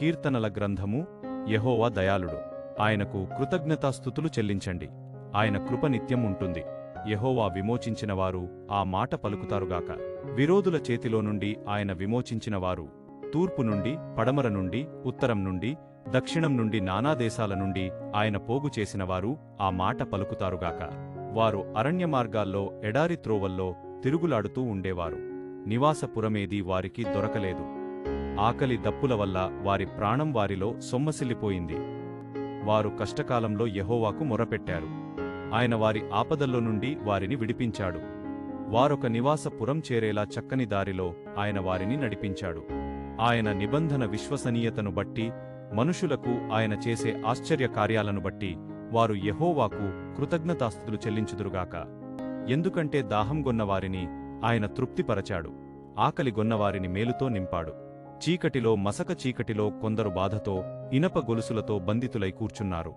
కీర్తనల గ్రంథము యహోవా దయాళుడు. ఆయనకు కృతజ్ఞతాస్థుతులు చెల్లించండి. ఆయన కృప నిత్యం ఉంటుంది. యెహోవా విమోచించినవారు ఆ మాట పలుకుతారుగాక విరోధుల చేతిలో నుండి ఆయన విమోచించినవారు తూర్పు నుండి పడమర నుండి ఉత్తరం నుండి దక్షిణం నుండి నానా దేశాల నుండి ఆయన పోగు చేసినవారు ఆ మాట పలుకుతారుగాక వారు అరణ్య మార్గాల్లో ఎడారి త్రోవల్లో తిరుగులాడుతూ ఉండేవారు. నివాసపురమేది వారికి దొరకలేదు. ఆకలి దప్పుల వల్ల వారి ప్రాణం వారిలో సొమ్మసిల్లిపోయింది. వారు కష్టకాలంలో యహోవాకు మొరపెట్టారు. ఆయన వారి ఆపదల్లో నుండి వారిని విడిపించాడు. వారొక నివాసపురం చేరేలా చక్కని దారిలో ఆయన వారిని నడిపించాడు. ఆయన నిబంధన విశ్వసనీయతను బట్టి మనుషులకు ఆయన చేసే ఆశ్చర్య కార్యాలను బట్టి వారు యహోవాకు కృతజ్ఞతాస్థుతులు చెల్లించుదురుగాక. ఎందుకంటే దాహంగొన్నవారిని ఆయన తృప్తిపరచాడు. ఆకలిగొన్నవారిని మేలుతో నింపాడు. చీకటిలో మసక చీకటిలో కొందరు బాధతో ఇనప గొలుసులతో బంధితులై కూర్చున్నారు.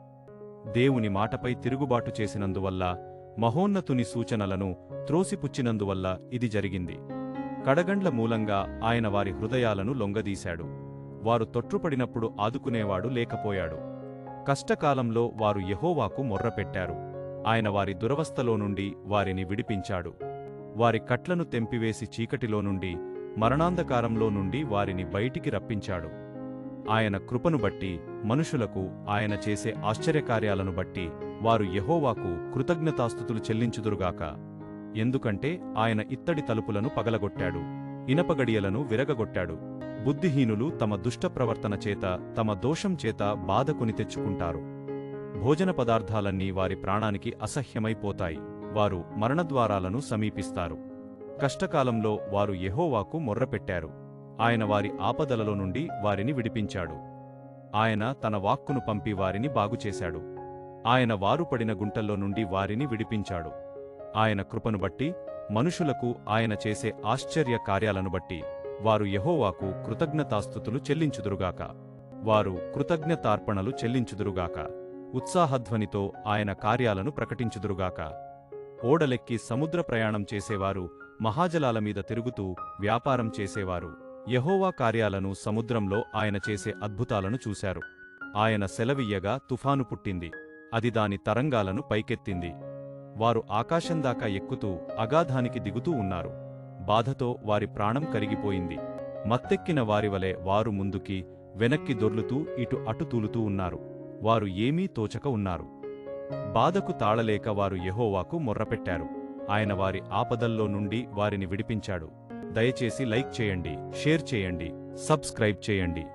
దేవుని మాటపై తిరుగుబాటు చేసినందువల్ల మహోన్నతుని సూచనలను త్రోసిపుచ్చినందువల్ల ఇది జరిగింది. కడగండ్ల మూలంగా ఆయన వారి హృదయాలను లొంగదీశాడు. వారు తొట్రుపడినప్పుడు ఆదుకునేవాడు లేకపోయాడు. కష్టకాలంలో వారు యహోవాకు మొర్రపెట్టారు. ఆయన వారి దురవస్థలో నుండి వారిని విడిపించాడు. వారి కట్లను తెంపివేసి చీకటిలో నుండి మరణాంధకారంలో నుండి వారిని బయటికి రప్పించాడు. ఆయన కృపను బట్టి మనుషులకు ఆయన చేసే ఆశ్చర్యకార్యాలను బట్టి వారు యెహోవాకు కృతజ్ఞతాస్థుతులు చెల్లించుదురుగాక. ఎందుకంటే ఆయన ఇత్తడి తలుపులను పగలగొట్టాడు ఇనపగడియలను విరగగొట్టాడు. బుద్ధిహీనులు తమ దుష్ట ప్రవర్తన చేత తమ దోషం చేత బాధకుని తెచ్చుకుంటారు. భోజన పదార్థాలన్నీ వారి ప్రాణానికి అసహ్యమైపోతాయి. వారు మరణద్వారాలను సమీపిస్తారు. కష్టకాలంలో వారు యెహోవాకు మొర్రపెట్టారు. ఆయన వారి ఆపదలలో నుండి వారిని విడిపించాడు. ఆయన తన వాక్కును పంపి వారిని బాగుచేశాడు. ఆయన వారు పడిన గుంటల్లో నుండి వారిని విడిపించాడు. ఆయన కృపను బట్టి మనుషులకు ఆయన చేసే ఆశ్చర్య కార్యాలను బట్టి వారు యహోవాకు కృతజ్ఞతాస్థుతులు చెల్లించుదురుగాక. వారు కృతజ్ఞతార్పణలు చెల్లించుదురుగాక. ఉత్సాహధ్వనితో ఆయన కార్యాలను ప్రకటించుదురుగాక. ఓడలెక్కి సముద్ర ప్రయాణం చేసేవారు మహాజలాల మీద తిరుగుతూ వ్యాపారం చేసేవారు. యహోవా కార్యాలను సముద్రంలో ఆయన చేసే అద్భుతాలను చూశారు. ఆయన సెలవియ్యగా తుఫాను పుట్టింది. అది దాని తరంగాలను పైకెత్తింది. వారు ఆకాశందాకా ఎక్కుతూ అగాధానికి దిగుతూ ఉన్నారు. బాధతో వారి ప్రాణం కరిగిపోయింది. మత్తెక్కిన వారివలె వారు ముందుకి వెనక్కి దొర్లుతూ ఇటు అటు తూలుతూ ఉన్నారు. వారు ఏమీ తోచక ఉన్నారు. బాధకు తాళలేక వారు యహోవాకు మొర్రపెట్టారు. ఆయన వారి ఆపదల్లో నుండి వారిని విడిపించాడు. దయచేసి లైక్ చేయండి షేర్ చేయండి సబ్స్క్రైబ్ చేయండి.